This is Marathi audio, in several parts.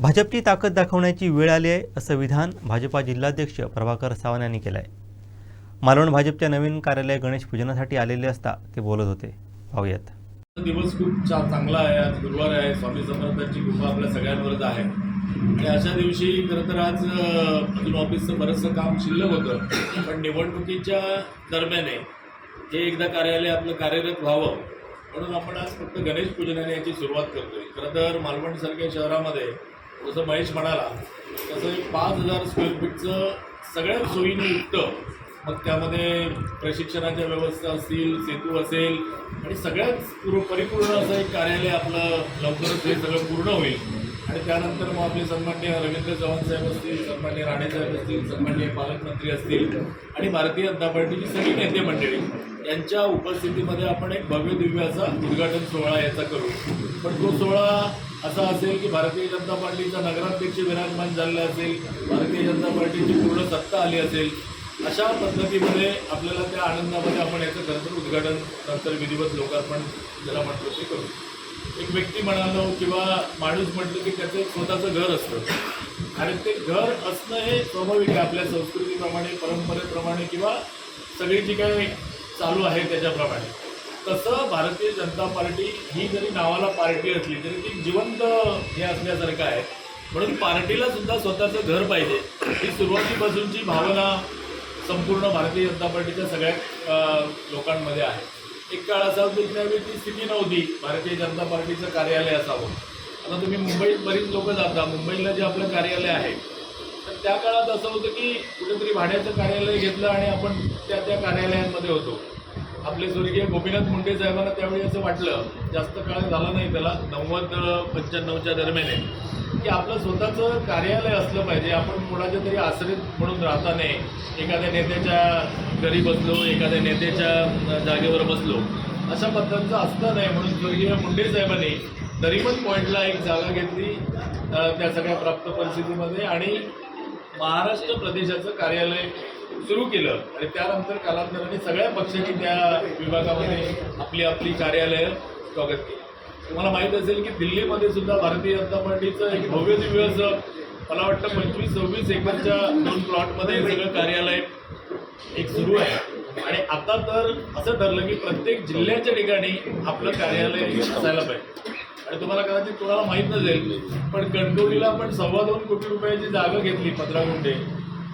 भाजपची ताकद दाखवण्याची वेळ आली आहे असं विधान भाजपा जिल्हाध्यक्ष प्रभाकर सावंत यांनी केलं आहे मालवण भाजपच्या नवीन कार्यालय गणेश पूजनासाठी आलेले असता ते बोलत होते. पाहूयात. दिवस खूप चांगला आहे. आज गुरुवार आहे. स्वामी समर्थांची कृपा आपल्या सगळ्यांवरच आहे. आणि अशा दिवशी खरं तर आज अजून ऑफिसचं बरंचसं काम शिल्लक होतं. पण निवडणुकीच्या दरम्याने हे एकदा कार्यालय आपलं कार्यरत व्हावं म्हणून आपण आज फक्त गणेश पूजनाने याची सुरुवात करतोय. खरं तर मालवणसारख्या शहरामध्ये जसं महेश म्हणाला तसं एक पाच हजार स्क्वेअर फीटचं सगळ्यात सोयीने युक्त मग त्यामध्ये प्रशिक्षणाच्या व्यवस्था असतील सेतू असेल आणि सगळ्यात पूर्व परिपूर्ण असं एक कार्यालय आपलं लवकरच हे सगळं पूर्ण होईल. आणि त्यानंतर मग आपले सन्मान्य रवींद्र चव्हाण साहेब असतील सन्मान्य राणे साहेब असतील सन्मान्य पालकमंत्री असतील आणि भारतीय जनता पार्टीची सगळी नेते मंडळी. यांच्या उपस्थितीमध्ये आपण एक भव्य दिव्याचा उद्घाटन सोहळा याचा करू. पण तो सोहळा असा असेल की भारतीय जनता पार्टीचा नगराध्यक्ष विराजमान झालेला असेल भारतीय जनता पार्टीची पूर्ण सत्ता आली असेल अशा पद्धतीमध्ये आपल्याला त्या आनंदामध्ये आपण याचं नंतर उद्घाटन नंतर विधिवत लोकार्पण ज्याला म्हटलं ते करू. एक व्यक्ती म्हणालो किंवा माणूस म्हटलं की त्याचं स्वतःचं घर असतं. आणि ते घर असणं हे स्वाभाविक आहे. आपल्या संस्कृतीप्रमाणे परंपरेप्रमाणे किंवा सगळी जी काही चालू आहे त्याच्याप्रमाणे. तसं भारतीय जनता पार्टी ही जरी नावाला पार्टी असली तरी ती जिवंत हे असण्यासारखं आहे. म्हणून पार्टीला सुद्धा स्वतःचं घर पाहिजे. ही सुरुवातीपासूनची भावना संपूर्ण भारतीय जनता पार्टीच्या सगळ्या लोकांमध्ये आहे. एक काळ असा होता की त्यावेळी ती स्थिती नव्हती. भारतीय जनता पार्टीचं कार्यालय असावं. आता तुम्ही मुंबईत बरीच लोक जाता. मुंबईला जे आपलं कार्यालय आहे त्या काळात असं होतं की कुठेतरी भाड्याचं कार्यालय घेतलं आणि आपण त्या त्या कार्यालयांमध्ये होतो. आपले स्वर्गीय गोपीनाथ मुंडे साहेबांना त्यावेळी असं वाटलं जास्त काळ झाला नाही त्याला नव्वद पंच्याण्णवच्या दरम्यान आहे की आपलं स्वतःचं कार्यालय असलं पाहिजे आपण कोणाच्या तरी आश्रित म्हणून राहता नाही एखाद्या नेत्याच्या घरी बसलो एखाद्या नेत्याच्या जागेवर बसलो अशा पद्धतीचं असतं नाही. म्हणून स्वर्गीय मुंडे साहेबांनी नरिमन पॉईंटला एक जागा घेतली त्या सगळ्या प्राप्त परिस्थितीमध्ये आणि महाराष्ट्र प्रदेशाचं कार्यालय सुरू केलं आणि त्यानंतर कालांतराने सगळ्या पक्षांनी त्या विभागामध्ये आपली आपली कार्यालयं स्वागत केली. तुम्हाला माहीत असेल की दिल्लीमध्ये सुद्धा भारतीय जनता पार्टीचं एक भव्य दिव्य असं मला वाटतं पंचवीस सव्वीस एकरच्या दोन प्लॉटमध्ये सगळं कार्यालय एक सुरू आहे. आणि आता तर असं ठरलं की प्रत्येक जिल्ह्याच्या ठिकाणी आपलं कार्यालय असायला पाहिजे. आणि तुम्हाला कदाचित कोणाला माहीत नसेल पण कणकवलीला आपण सव्वा दोन कोटी रुपयाची जागा घेतली पंधरा गुंठे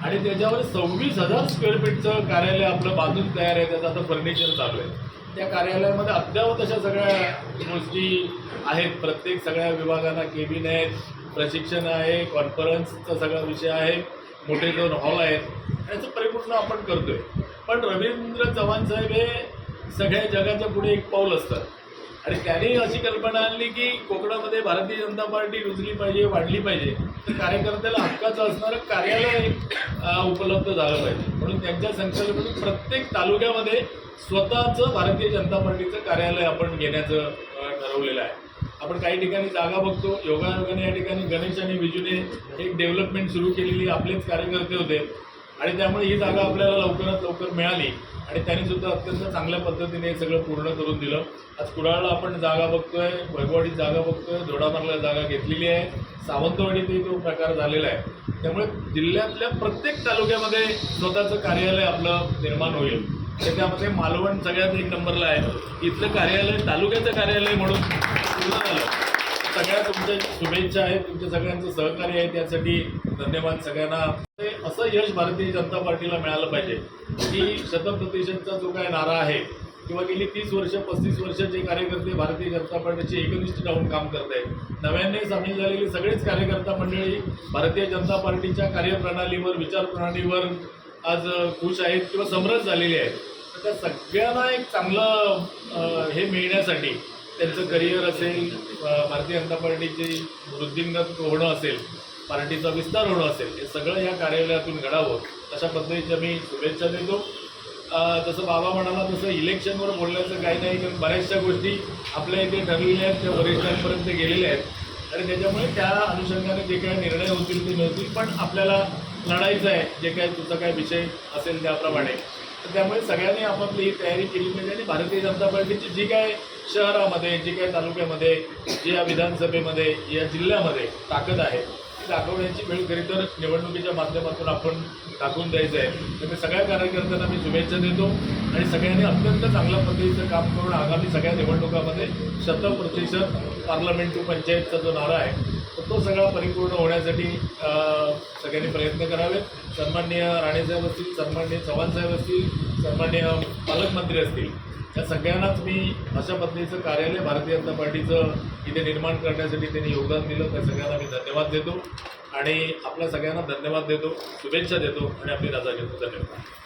आणि त्याच्यावर सव्वीस हजार स्क्वेअर फीटचं कार्यालय आपलं बांधून तयार आहे त्याचं आता फर्निचर चालू आहे. त्या कार्यालयामध्ये अद्ययावत अशा सगळ्या गोष्टी आहेत. प्रत्येक सगळ्या विभागांना केबिन आहेत प्रशिक्षण आहे कॉन्फरन्सचा सगळा विषय आहे मोठे दोन हॉल आहेत. याचं परिपूर्ण आपण करतोय. पण रवींद्र चव्हाण साहेब हे सगळ्या जगाच्या पुढे एक पाऊल असतात आणि त्यांनी अशी कल्पना आणली की कोकणामध्ये भारतीय जनता पार्टी रुजली पाहिजे वाढली पाहिजे. तर कार्यकर्त्याला हक्काचं असणारं कार्यालय उपलब्ध झालं पाहिजे. म्हणून त्यांच्या संकल्पनेतून प्रत्येक तालुक्यामध्ये स्वतःचं भारतीय जनता पार्टीचं कार्यालय आपण घेण्याचं ठरवलेलं आहे. आपण काही ठिकाणी जागा बघतो. योगायोगाने या ठिकाणी गणेश आणि विजूने एक डेव्हलपमेंट सुरू केलेली आपलेच कार्यकर्ते होते. आणि त्यामुळे ही जागा आपल्याला लवकरात लवकर मिळाली. आणि त्यांनी सुद्धा अत्यंत चांगल्या पद्धतीने हे सगळं पूर्ण करून दिलं. आज कुडाळला आपण जागा बघतोय वैभववाडीत जागा बघतोय जोडामार्गला जागा घेतलेली आहे. सावंतवाडीतही तो प्रकार झालेला आहे. त्यामुळे जिल्ह्यातल्या प्रत्येक तालुक्यामध्ये स्वतःचं कार्यालय आपलं निर्माण होईल. त्याच्यामध्ये मालवण सगळ्यात एक नंबरला आहे. इथलं कार्यालय तालुक्याचं कार्यालय म्हणून पूर्ण झालं. सगळ्या तुमच्या शुभेच्छा आहेत. तुमच्या सगळ्यांचं सहकार्य आहे. त्यासाठी धन्यवाद सगळ्यांना. असं यश भारतीय जनता पार्टीला मिळालं पाहिजे. की शतप्रतिशतचा जो काय नारा आहे किंवा गेली तीस वर्ष पस्तीस वर्ष जे कार्यकर्ते भारतीय जनता पार्टीचे एकनिष्ठ राहून काम करत आहेत. नव्याने सामील झालेली सगळेच कार्यकर्ता मंडळी भारतीय जनता पार्टीच्या कार्यप्रणालीवर विचारप्रणालीवर आज खुश आहेत किंवा समरस झालेले आहेत. तर त्या सगळ्यांना एक चांगलं हे मिळण्यासाठी त्यांचं करिअर असेल भारतीय जनता पार्टीची वृद्धिंगत होणं असेल पार्टीचा विस्तार होणं असेल हे सगळं या कार्यालयातून घडावं अशा पद्धतीच्या मी शुभेच्छा देतो. जसं बाबा म्हणाला तसं इलेक्शनवर बोलण्याचं काही नाही कारण बऱ्याचशा गोष्टी आपल्या इथे ठरलेल्या आहेत त्या वरिष्ठांपर्यंत गेलेल्या आहेत. आणि त्याच्यामुळे त्या अनुषंगाने जे काही निर्णय होतील ते मिळतील पण आपल्याला लढायचं आहे जे काय तुझा काय विषय असेल त्याप्रमाणे. तर त्यामुळे सगळ्यांनी आपापली ही तयारी केली पाहिजे आणि भारतीय जनता पार्टीची जी काय शहरामध्ये जी काय तालुक्यामध्ये जी या विधानसभेमध्ये या जिल्ह्यामध्ये ताकद आहे दाखवण्याची वेळ खरी तर निवडणुकीच्या माध्यमातून आपण दाखवून द्यायचं आहे. तर मी सगळ्या कार्यकर्त्यांना मी शुभेच्छा देतो आणि सगळ्यांनी अत्यंत चांगल्या पद्धतीचं काम करून आगामी सगळ्या निवडणुकामध्ये शतप्रतिशत पार्लमेंट टू पंचायतचा जो नारा आहे तर तो सगळा परिपूर्ण होण्यासाठी अ, सगळ्यांनी प्रयत्न करावेत. सन्माननीय राणेसाहेब असतील सन्माननीय चव्हाणसाहेब असतील सन्माननीय पालकमंत्री असतील या सगळ्यांनाच मी अशा पद्धतीचं कार्यालय भारतीय जनता पार्टीचं इथे निर्माण करण्यासाठी त्यांनी योगदान दिलं. त्या सगळ्यांना मी धन्यवाद देतो. आणि आपल्या सगळ्यांना धन्यवाद देतो शुभेच्छा देतो आणि आपली रजा घेतो. धन्यवाद.